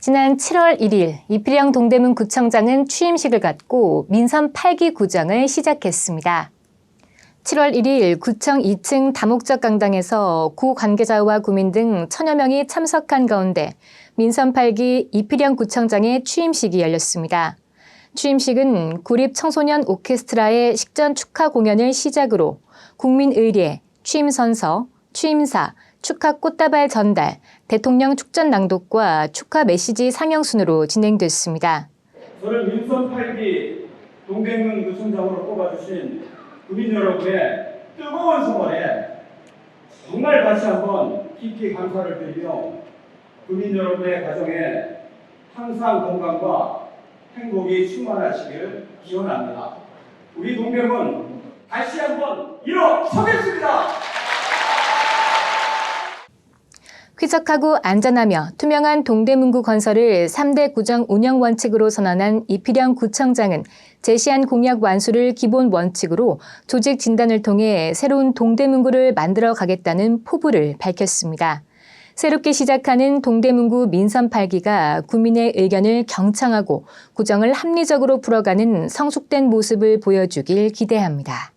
지난 7월 1일 이필영 동대문 구청장은 취임식을 갖고 민선 8기 구장을 시작했습니다. 7월 1일 구청 2층 다목적 강당에서 구 관계자와 구민 등 천여 명이 참석한 가운데 민선 8기 이필영 구청장의 취임식이 열렸습니다. 취임식은 구립 청소년 오케스트라의 식전 축하 공연을 시작으로 국민의례, 취임선서, 취임사, 축하 꽃다발 전달, 대통령 축전 낭독과 축하 메시지 상영 순으로 진행됐습니다. 저를 민선 8기 동대문 구청장으로 뽑아주신 국민 여러분의 뜨거운 성원에 정말 다시 한번 깊이 감사를 드리며 국민 여러분의 가정에 항상 건강과 행복이 충만하시길 기원합니다. 우리 동대문 다시 한번 일어서겠습니다. 쾌적하고 안전하며 투명한 동대문구 건설을 3대 구정 운영 원칙으로 선언한 이필영 구청장은 제시한 공약 완수를 기본 원칙으로 조직 진단을 통해 새로운 동대문구를 만들어 가겠다는 포부를 밝혔습니다. 새롭게 시작하는 동대문구 민선 8기가 국민의 의견을 경청하고 구정을 합리적으로 풀어가는 성숙된 모습을 보여주길 기대합니다.